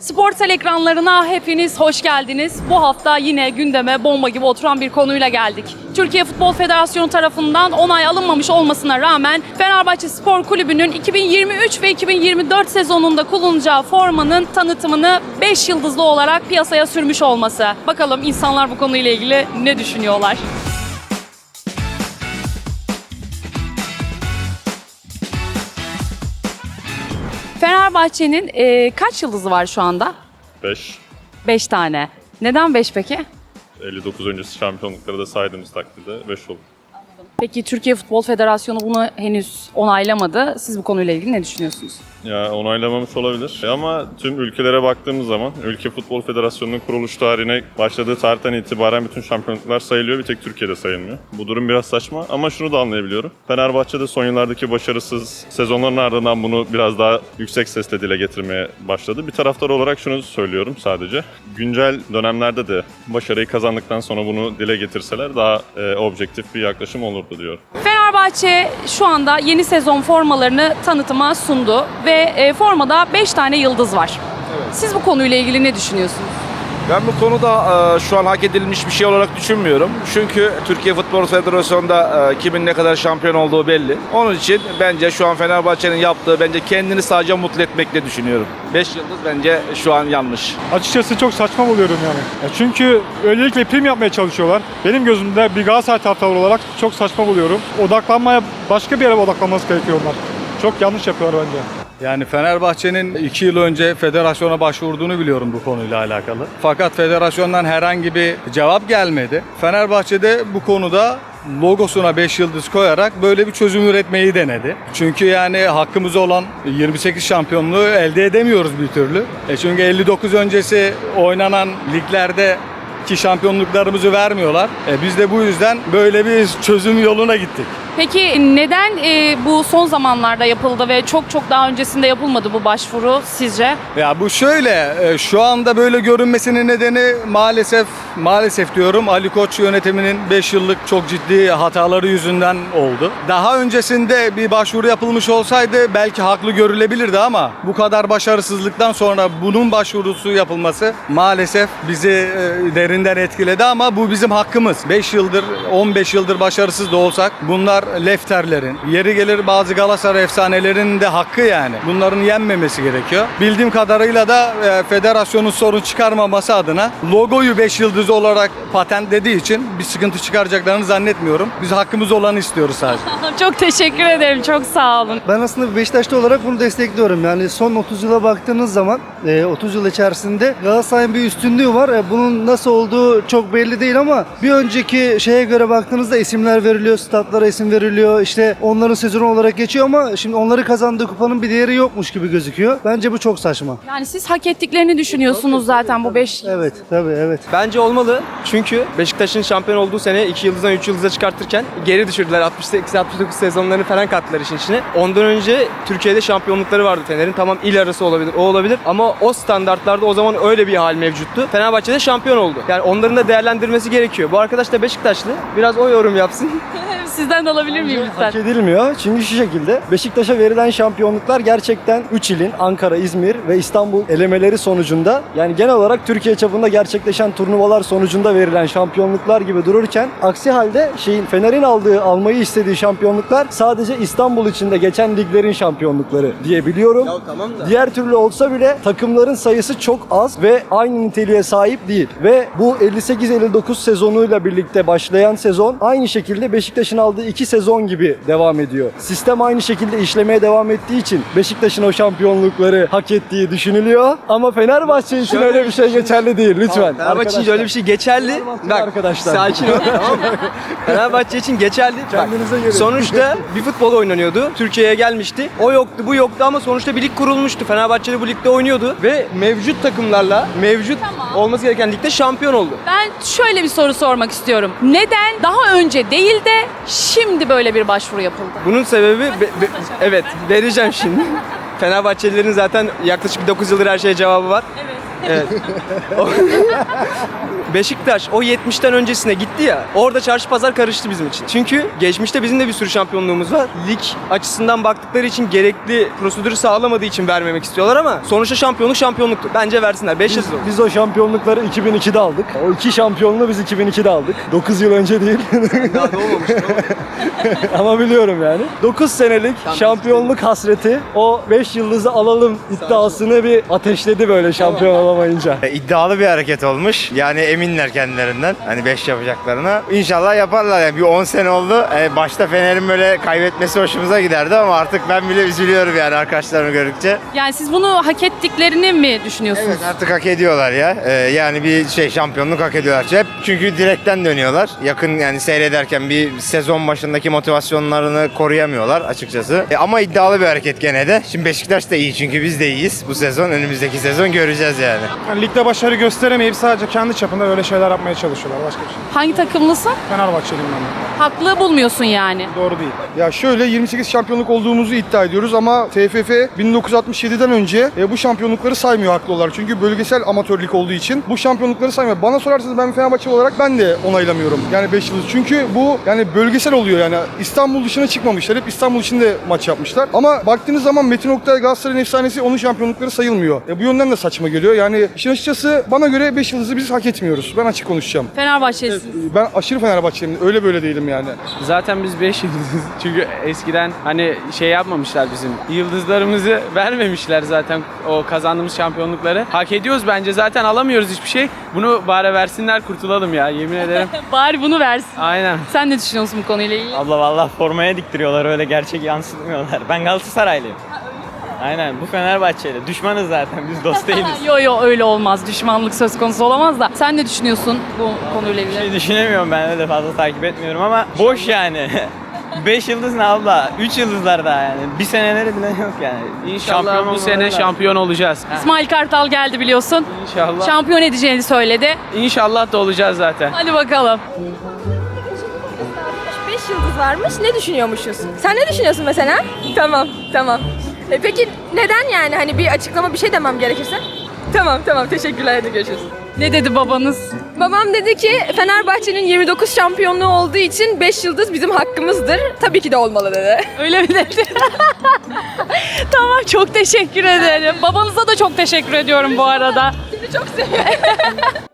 Sportsel ekranlarına hepiniz hoş geldiniz. Bu hafta yine gündeme bomba gibi oturan bir konuyla geldik. Türkiye Futbol Federasyonu tarafından onay alınmamış olmasına rağmen Fenerbahçe Spor Kulübü'nün 2023 ve 2024 sezonunda kullanacağı formanın tanıtımını 5 yıldızlı olarak piyasaya sürmüş olması. Bakalım insanlar bu konuyla ilgili ne düşünüyorlar? Fenerbahçe'nin e, kaç yıldızı var şu anda? 5. 5 tane. Neden 5 peki? 59 öncesi şampiyonlukları da saydığımız takdirde 5 olur. Peki Türkiye Futbol Federasyonu bunu henüz onaylamadı. Siz bu konuyla ilgili ne düşünüyorsunuz? Ya onaylamamış olabilir. Ama tüm ülkelere baktığımız zaman Ülke Futbol Federasyonu'nun kuruluş tarihine başladığı tarihten itibaren bütün şampiyonluklar sayılıyor. Bir tek Türkiye'de sayılmıyor. Bu durum biraz saçma ama şunu da anlayabiliyorum. Fenerbahçe'de son yıllardaki başarısız sezonların ardından bunu biraz daha yüksek sesle dile getirmeye başladı. Bir taraftar olarak şunu söylüyorum sadece. Güncel dönemlerde de başarıyı kazandıktan sonra bunu dile getirseler daha e, objektif bir yaklaşım olurdu diyorum. Fenerbahçe şu anda yeni sezon formalarını tanıtıma sundu ve e, formada 5 tane yıldız var. Siz bu konuyla ilgili ne düşünüyorsunuz? Ben bu konuda e, şu an hak edilmiş bir şey olarak düşünmüyorum. Çünkü Türkiye Futbol Federasyonu'nda e, kimin ne kadar şampiyon olduğu belli. Onun için bence şu an Fenerbahçe'nin yaptığı bence kendini sadece mutlu etmekle düşünüyorum. 5 yıldız bence şu an yanlış. Açıkçası çok saçma buluyorum yani. Ya çünkü öylelik ve prim yapmaya çalışıyorlar. Benim gözümde bir Galatasaray taraftarı olarak çok saçma buluyorum. Odaklanmaya başka bir yere odaklanması gerekiyor onlar. Çok yanlış yapıyorlar bence. Yani Fenerbahçe'nin 2 yıl önce federasyona başvurduğunu biliyorum bu konuyla alakalı. Fakat federasyondan herhangi bir cevap gelmedi. Fenerbahçe'de bu konuda logosuna 5 yıldız koyarak böyle bir çözüm üretmeyi denedi. Çünkü yani hakkımız olan 28 şampiyonluğu elde edemiyoruz bir türlü. E çünkü 59 öncesi oynanan liglerde ki şampiyonluklarımızı vermiyorlar. E biz de bu yüzden böyle bir çözüm yoluna gittik. Peki neden e, bu son zamanlarda yapıldı ve çok çok daha öncesinde yapılmadı bu başvuru sizce? Ya bu şöyle, e, şu anda böyle görünmesinin nedeni maalesef, maalesef diyorum Ali Koç yönetiminin 5 yıllık çok ciddi hataları yüzünden oldu. Daha öncesinde bir başvuru yapılmış olsaydı belki haklı görülebilirdi ama bu kadar başarısızlıktan sonra bunun başvurusu yapılması maalesef bizi e, derinden etkiledi ama bu bizim hakkımız. 5 yıldır, 15 yıldır başarısız da olsak bunlar lefterlerin, yeri gelir bazı Galatasaray efsanelerinin de hakkı yani. Bunların yenmemesi gerekiyor. Bildiğim kadarıyla da e, federasyonun sorun çıkarmaması adına logoyu 5 yıldız olarak patentlediği için bir sıkıntı çıkaracaklarını zannetmiyorum. Biz hakkımız olanı istiyoruz sadece. Çok teşekkür ederim. Çok sağ olun. Ben aslında Beşiktaşlı olarak bunu destekliyorum. Yani son 30 yıla baktığınız zaman e, 30 yıl içerisinde Galatasaray'ın bir üstünlüğü var. E, Bunun nasıl olduğu çok belli değil ama bir önceki şeye göre baktığınızda isimler veriliyor, statlara veriliyor. İşte onların sezonu olarak geçiyor ama şimdi onları kazandığı kupanın bir değeri yokmuş gibi gözüküyor. Bence bu çok saçma. Yani siz hak ettiklerini düşünüyorsunuz zaten bu 5 Evet, tabii evet. Bence olmalı. Çünkü Beşiktaş'ın şampiyon olduğu sene 2 yıldızdan 3 yıldıza çıkartırken geri düşürdüler. 68-69 sezonlarını falan kattılar işin içine. Ondan önce Türkiye'de şampiyonlukları vardı Fener'in. Tamam il arası olabilir, o olabilir. Ama o standartlarda o zaman öyle bir hal mevcuttu. Fenerbahçe'de şampiyon oldu. Yani onların da değerlendirmesi gerekiyor. Bu arkadaş da Beşiktaşlı. Biraz o yorum yapsın. Sizden de alabilir miyim lütfen? Hak edilmiyor. Çünkü şu şekilde Beşiktaş'a verilen şampiyonluklar gerçekten 3 ilin Ankara, İzmir ve İstanbul elemeleri sonucunda yani genel olarak Türkiye çapında gerçekleşen turnuvalar sonucunda verilen şampiyonluklar gibi dururken aksi halde şeyin Fener'in aldığı almayı istediği şampiyonluklar sadece İstanbul içinde geçen liglerin şampiyonlukları diyebiliyorum. tamam da. Diğer türlü olsa bile takımların sayısı çok az ve aynı niteliğe sahip değil. Ve bu 58-59 sezonuyla birlikte başlayan sezon aynı şekilde Beşiktaş'ın aldığı iki sezon gibi devam ediyor. Sistem aynı şekilde işlemeye devam ettiği için Beşiktaş'ın o şampiyonlukları hak ettiği düşünülüyor. Ama Fenerbahçe için öyle bir şey geçerli değil lütfen. Fenerbahçe için öyle bir şey geçerli. Bak arkadaşlar. sakin ol tamam mı? Fenerbahçe için geçerli. Bak, Kendinize gelin. sonuçta bir futbol oynanıyordu. Türkiye'ye gelmişti. O yoktu bu yoktu ama sonuçta bir lig kurulmuştu. Fenerbahçe de bu ligde oynuyordu. Ve mevcut takımlarla mevcut olması gereken ligde şampiyon oldu. Ben şöyle bir soru sormak istiyorum. Neden daha önce değil de şimdi böyle bir başvuru yapıldı? Bunun sebebi be- be- evet vereceğim şimdi. Fenerbahçelilerin zaten yaklaşık bir 9 yıldır her şeye cevabı var. Evet. Evet. Beşiktaş o 70'ten öncesine gitti ya. Orada çarşı pazar karıştı bizim için. Çünkü geçmişte bizim de bir sürü şampiyonluğumuz var. Lig açısından baktıkları için gerekli prosedürü sağlamadığı için vermemek istiyorlar ama sonuçta şampiyonluk şampiyonluktu. Bence versinler. 5 yıl Biz, o şampiyonlukları 2002'de aldık. O iki şampiyonluğu biz 2002'de aldık. 9 yıl önce değil. Daha doğmamıştı Ama biliyorum yani. 9 senelik şampiyonluk hasreti o 5 yıldızı alalım iddiasını bir ateşledi böyle şampiyon olamayınca. E, iddialı bir hareket olmuş. Yani eminler kendilerinden. Hani 5 yapacaklarına. İnşallah yaparlar. Yani bir 10 sene oldu. E, başta Fener'in böyle kaybetmesi hoşumuza giderdi ama artık ben bile üzülüyorum yani arkadaşlarımı gördükçe. Yani siz bunu hak ettiklerini mi düşünüyorsunuz? Evet artık hak ediyorlar ya. E, yani bir şey şampiyonluk hak ediyorlar. Hep çünkü direkten dönüyorlar. Yakın yani seyrederken bir sezon başındaki motivasyonlarını koruyamıyorlar açıkçası. E, ama iddialı bir hareket gene de. Şimdi Beşiktaş da iyi çünkü biz de iyiyiz. Bu sezon önümüzdeki sezon göreceğiz yani. Yani ligde başarı gösteremeyip sadece kendi çapında öyle şeyler yapmaya çalışıyorlar. Başka bir şey. Hangi takımlısın? Fenerbahçeliyim ben de. Haklı bulmuyorsun yani. Doğru değil. Ya şöyle 28 şampiyonluk olduğumuzu iddia ediyoruz ama TFF 1967'den önce e, bu şampiyonlukları saymıyor haklı olarak. Çünkü bölgesel amatörlük olduğu için bu şampiyonlukları saymıyor. Bana sorarsanız ben Fenerbahçe olarak ben de onaylamıyorum. Yani 5 yıldız. Çünkü bu yani bölgesel oluyor yani. İstanbul dışına çıkmamışlar. Hep İstanbul içinde maç yapmışlar. Ama baktığınız zaman Metin Oktay Galatasaray'ın efsanesi onun şampiyonlukları sayılmıyor. E, bu yönden de saçma geliyor. Yani işin açıkçası bana göre 5 yıldızı biz hak etmiyoruz. Ben açık konuşacağım. Fenerbahçelisin. Ben aşırı Fenerbahçeliyim. Öyle böyle değilim yani. Zaten biz 5 yıldızız. Çünkü eskiden hani şey yapmamışlar bizim. Yıldızlarımızı vermemişler zaten o kazandığımız şampiyonlukları. Hak ediyoruz bence zaten alamıyoruz hiçbir şey. Bunu bari versinler kurtulalım ya yemin ederim. Bari bunu versin. Aynen. Sen ne düşünüyorsun bu konuyla ilgili? Abla vallahi formaya diktiriyorlar öyle gerçek yansıtmıyorlar. Ben Galatasaraylıyım. Aynen bu Fenerbahçeli. Düşmanız zaten biz dost değiliz. yo yo öyle olmaz. Düşmanlık söz konusu olamaz da. Sen ne düşünüyorsun bu konuyla Bir şey ilgili? düşünemiyorum ben öyle fazla takip etmiyorum ama boş yani. 5 yıldız ne abla? 3 yıldızlar daha yani. Bir seneleri bile yok yani. İnşallah bu olmaları sene lazım. şampiyon olacağız. İsmail Kartal geldi biliyorsun. İnşallah. Şampiyon edeceğini söyledi. İnşallah da olacağız zaten. Hadi bakalım. 5 yıldız varmış. Ne düşünüyormuşuz? Sen ne düşünüyorsun mesela? Tamam, tamam. E peki neden yani? Hani bir açıklama bir şey demem gerekirse? Tamam, tamam. Teşekkürler. Hadi görüşürüz. Ne dedi babanız? Babam dedi ki Fenerbahçe'nin 29 şampiyonluğu olduğu için 5 yıldız bizim hakkımızdır. Tabii ki de olmalı dedi. Öyle mi dedi? tamam çok teşekkür ederim. Babanıza da çok teşekkür ediyorum bu arada. Sizi çok seviyorum.